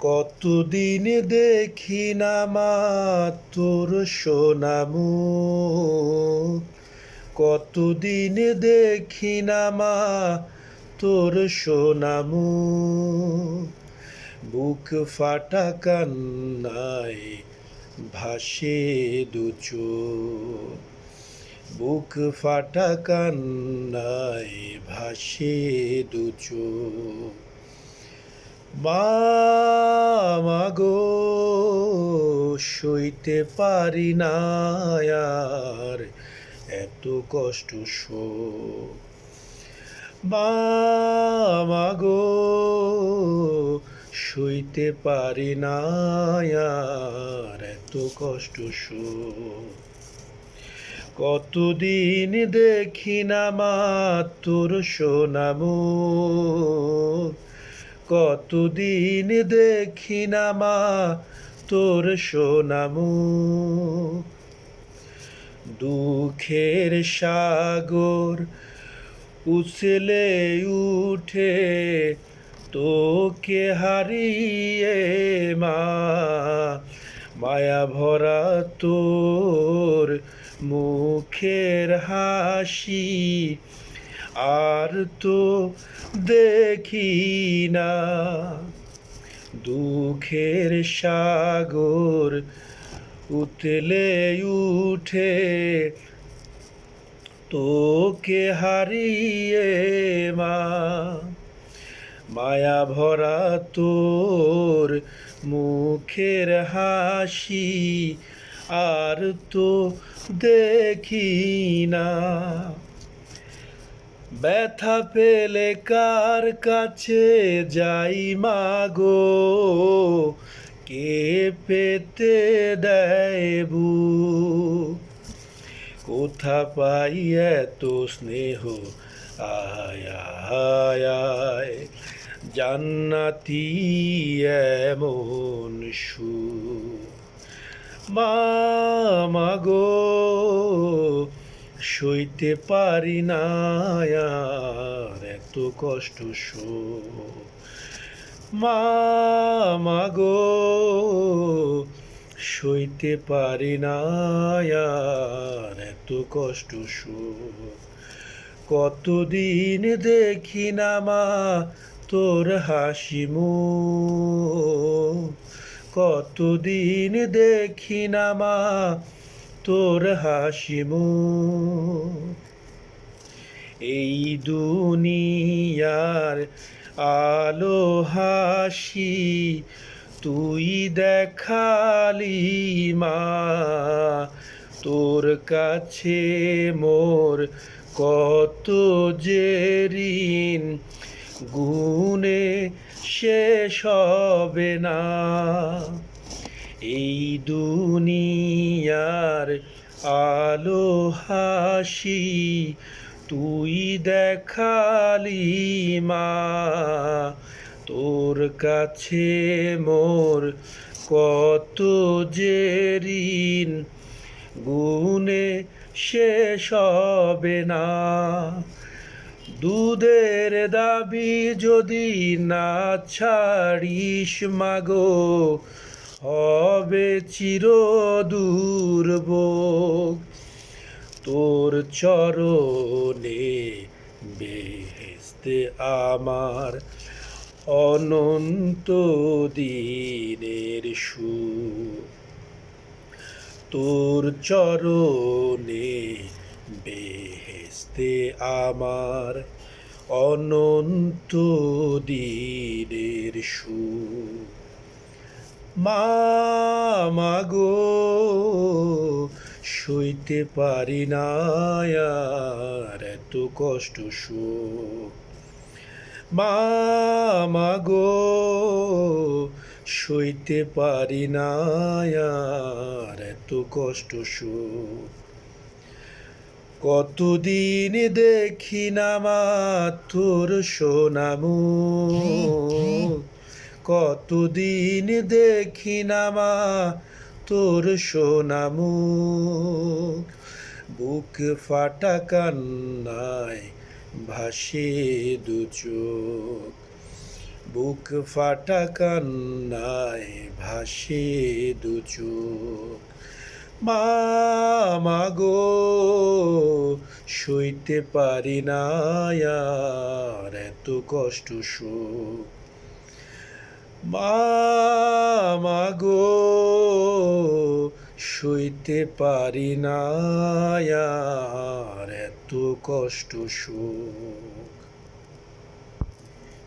কতদিন দেখি না মা তোর সোনামু। কতদিন দেখি না মা তোর সোনামু। বুক ফাটা কান্নায় ভাসে দুচো বুক ফাটা কান্নায় ভাসে দুচো মাগো সইতে পারি না এত কষ্ট শো মাগো সইতে পারি না এত কষ্ট শো কতদিন দেখি না মা তোর সোনামু কতদিন দেখি না মা তোর সোনামু। দুঃখের সাগর উছলে উঠে তোকে হারিয়ে মা। মায়া ভরা তোর মুখের হাসি আর তো দেখি না। দুঃখের সাগর উতলে উঠে তোকে হারিয়ে মা। মায়া ভরা তোর মুখের হাসি আর তো দেখি না। ব্যথা পেলে কার কাছে যাই মাগো? কে পেতে দেবু কোথা পাই এত স্নেহ? আয় জান্নাতি এমন সু মাগো সইতে পারি না এত কষ্ট শো মাগো সইতে পারি না এত কষ্ট শো কতদিন দেখি না মা তোর হাসি কতদিন দেখি না মা তোর হাসি মুখ এই দুনিয়ার আলো হাসি তুই দেখালি মা। তোর কাছে মোর কত যে ঋণ, গুণে শেষ হবে না। এই দুনিয়ার আলো হাসি, তুই দেখালি মা, তোর কাছে মোর কত যে ঋণ, গুণে শেষ হবে না। দুধের দাবি যদি না ছাড়িস মাগো হবে চির দুর্ভোগ। তোর চরণে বেহেস্তে আমার অনন্ত দিনের সুখ। তোর চরণে বেহেস্তে আমার অনন্ত দিনের সুখ। মাগো, সইতে পারি না এত কষ্ট শোক। মাগো, সইতে পারি না এত কষ্ট শোক। কতদিন দেখি না মা তোর সোনামু কতদিন দেখি না মা, তোর সোনামু বুক ফাটা কান্নায় ভাসে দু চোখ। বুক ফাটা কান্নায় ভাসে দু চোখ। মা মাগো সইতে পারি না এত কষ্ট সুখ মা শুইতে সইতে পারি না এত কষ্ট সুখ